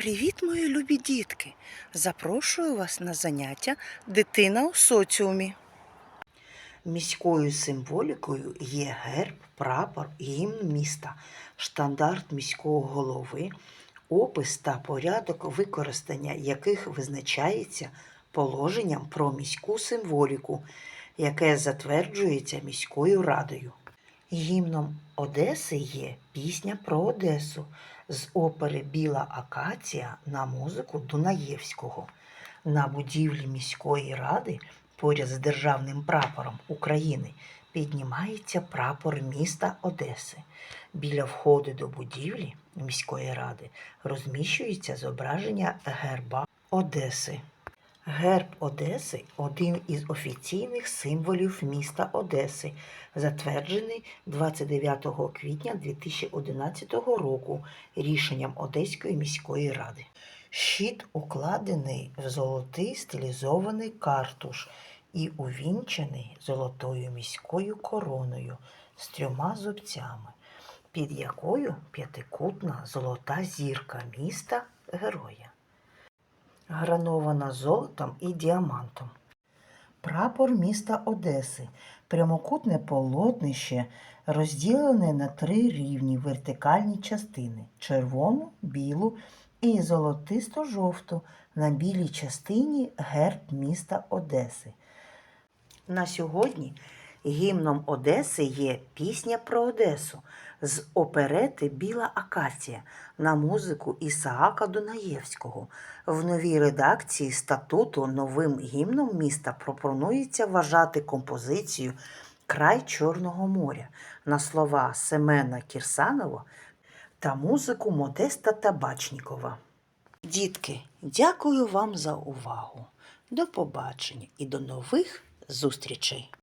Привіт, мої любі дітки! Запрошую вас на заняття Дитина у соціумі. Міською символікою є герб, прапор, гімн міста, штандарт міського голови, опис та порядок використання яких визначається положенням про міську символіку, яке затверджується міською радою. Гімном Одеси є пісня про Одесу з опери Біла Акація на музику Дунаєвського. На будівлі міської ради поряд з державним прапором України піднімається прапор міста Одеси. Біля входу до будівлі міської ради розміщується зображення герба Одеси. Герб Одеси один із офіційних символів міста Одеси, затверджений 29 квітня 2011 року рішенням Одеської міської ради. Щит укладений в золотий стилізований картуш і увінчений золотою міською короною з трьома зубцями, під якою п'ятикутна золота зірка міста героя гранована золотом і діамантом. Прапор міста Одеси. Прямокутне полотнище розділене на три рівні вертикальні частини червону, білу і золотисто-жовту. На білій частині герб міста Одеси. На сьогодні гімном Одеси є пісня про Одесу з оперети Біла Акація на музику Ісаака Дунаєвського. В новій редакції статуту новим гімном міста пропонується вважати композицію Край Чорного моря на слова Семена Кірсанова та музику Модеста Табачнікова. Дітки, дякую вам за увагу. До побачення і до нових зустрічей!